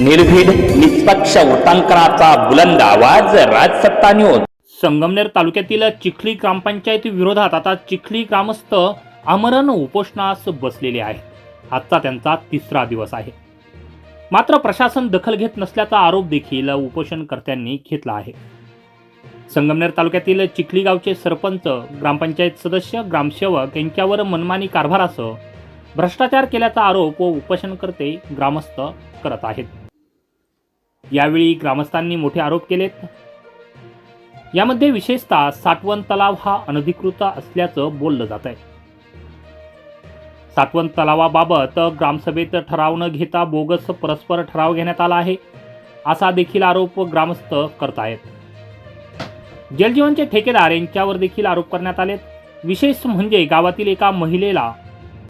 निर्भीड निष्पक्ष वृत्तांकनाचा बुलंद आवाज राजसत्ता न्यूज संगमनेर तालुक्यातील चिखली ग्रामपंचायत विरोधात आता चिखली ग्रामस्थ आमरण उपोषणास बसलेले आहेत. आजचा त्यांचा तिसरा दिवस आहे. मात्र प्रशासन दखल घेत नसल्याचा आरोप देखील उपोषणकर्त्यांनी घेतला आहे. संगमनेर तालुक्यातील चिखली गावचे सरपंच ग्रामपंचायत सदस्य ग्रामसेवक यांच्यावर मनमानी कारभारासह भ्रष्टाचार केल्याचा आरोप व उपोषणकर्ते ग्रामस्थ करत आहेत. यावेळी ग्रामस्थांनी मोठे आरोप केलेत. यामध्ये विशेषतः साठवण तलाव हा अनधिकृत असल्याचं बोललं जात आहे साठवण तलावाबाबत ग्रामसभेत ठराव न घेता बोगस परस्पर ठराव घेण्यात आला आहे असा देखील आरोप ग्रामस्थ करत आहेत जलजीवनचे ठेकेदार यांच्यावर देखील आरोप करण्यात आलेत. विशेष म्हणजे गावातील एका महिलेला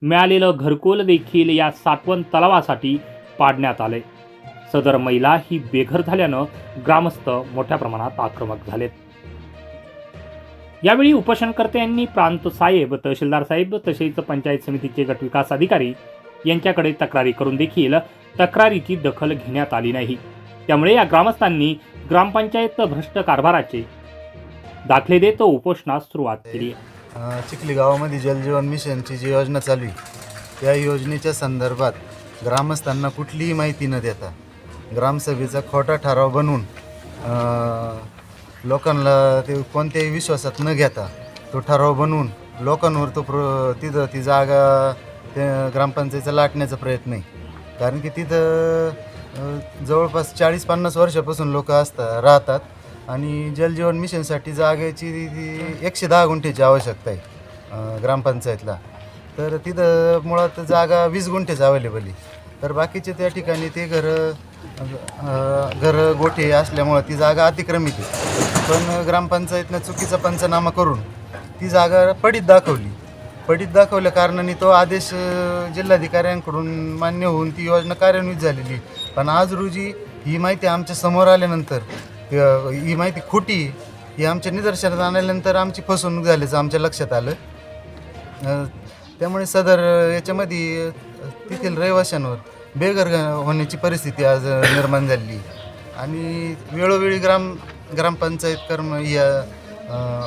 मिळालेलं घरकुल देखील या साठवण तलावासाठी पाडण्यात आले सदर महिला ही बेघर झाल्यानं ग्रामस्थ मोठ्या प्रमाणात आक्रमक झालेत. यावेळी उपोषणकर्त्यांनी प्रांत साहेब तहसीलदार साहेब तसेच पंचायत समितीचे गटविकास अधिकारी यांच्याकडे तक्रारी करून देखील तक्रारीची दखल घेण्यात आली नाही. त्यामुळे या ग्रामस्थांनी ग्रामपंचायत भ्रष्ट कारभाराचे दाखले देत उपोषणास सुरुवात केली चिखली गावामध्ये जलजीवन मिशनची जी योजना चालू आहे त्या योजनेच्या संदर्भात ग्रामस्थांना कुठलीही माहिती न देता ग्रामसभेचा खोटा ठराव बनवून लोकांना ते कोणत्याही विश्वासात न घेता तो ठराव बनवून लोकांवर तो प्र तिथं ती जागा त्या ग्रामपंचायतीचा लाटण्याचा प्रयत्न आहे. कारण की तिथं जवळपास चाळीस पन्नास वर्षापासून लोक असतात राहतात आणि जलजीवन मिशनसाठी जागेची ती एकशे दहा गुंठेची आवश्यकता आहे ग्रामपंचायतला. तर तिथं मुळात जागा वीस गुंठेच अवेलेबल आहे. तर बाकीचे त्या ठिकाणी ते घरं घरं गोठे असल्यामुळं ती जागा अतिक्रमित आहे. पण ग्रामपंचायतनं चुकीचा पंचनामा करून ती जागा पडीत दाखवली. पडीत दाखवल्या कारणाने तो आदेश जिल्हाधिकाऱ्यांकडून मान्य होऊन ती योजना कार्यान्वित झालेली पण आज रोजी ही माहिती आमच्यासमोर आल्यानंतर ही माहिती खोटी ही आमच्या निदर्शनात आणल्यानंतर आमची फसवणूक झाल्याचं आमच्या लक्षात आलं. त्यामुळे सदर याच्यामध्ये तेथील रहिवाशांवर बेघर होण्याची परिस्थिती आज निर्माण झाली आणि वेळोवेळी ग्राम ग्रामपंचायत कर्म या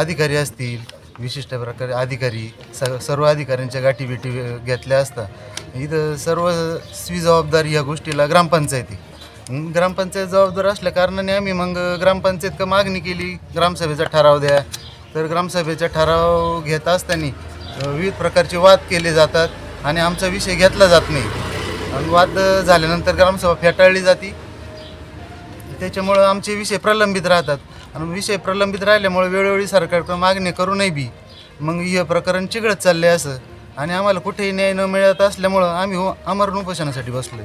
अधिकारी असतील विशिष्ट प्रकारे अधिकारी स सर्व अधिकाऱ्यांच्या गाठीभेटी घेतल्या असता इथं सर्व स्वी जबाबदारी या गोष्टीला ग्रामपंचायती ग्रामपंचायत जबाबदार असल्या कारणाने आम्ही मग ग्रामपंचायत का मागणी केली ग्रामसभेचा ठराव द्या. तर ग्रामसभेचा ठराव घेत असताना विविध प्रकारचे वाद केले जातात आणि आमचा विषय घेतला जात नाही. आणि वाद झाल्यानंतर ग्रामसभा फेटाळली जाते. त्याच्यामुळं आमचे विषय प्रलंबित राहतात. आणि विषय प्रलंबित राहिल्यामुळे वेळोवेळी सरकारकडे मागणी करू नये बी मग हे प्रकरण चिघळत चालले असं. आणि आम्हाला कुठेही न्याय न मिळत असल्यामुळं आम्ही हो- आमरण उपोषणासाठी बसलो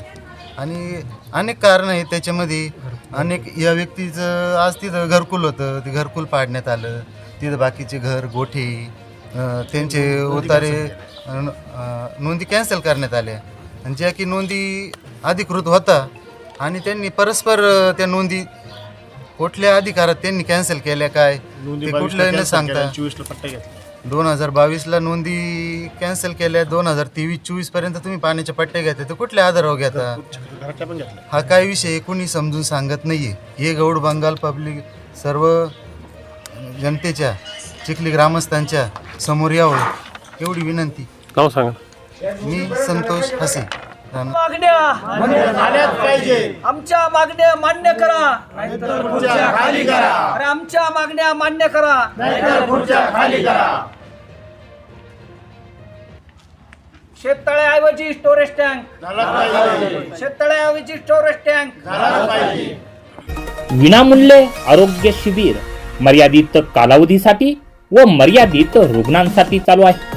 आणि अनेक कारणं आहेत त्याच्यामध्ये. अनेक या व्यक्तीचं आज तिथं घरकुल होतं. ते घरकुल पाडण्यात आलं. तिथं बाकीचे घर गोठे त्यांचे उतारे नोंदी कॅन्सल करण्यात आल्या. आणि ज्या की नोंदी अधिकृत होता आणि त्यांनी परस्पर अं, त्या नोंदी कुठल्या अधिकारात त्यांनी कॅन्सल केल्या काय ते कुठलं न सांगता. दोन हजार बावीसला नोंदी कॅन्सल केल्या दोन हजार तेवीस चोवीसपर्यंत तुम्ही पाण्याच्या पट्ट्या घेता? तर कुठल्या आधारावर घेता हा काय विषय आहे कोणी समजून सांगत नाहीये. हे गौड बंगाल पब्लिक सर्व जनतेच्या चिखली ग्रामस्थांच्या समोर यावं एवढी विनंती. नाव सांगा. मी संतोष हसे. मागण्या. पाहिजे. आमच्या मागण्या मान्य करा. अरे आमच्या मागण्या मान्य करा. शेततळ्याऐवजी स्टोरेज टँक शेततळ्याऐवजी स्टोरेज टँक विनामूल्य आरोग्य शिबिर मर्यादित कालावधीसाठी व मर्यादित रुग्णांसाठी चालू आहे.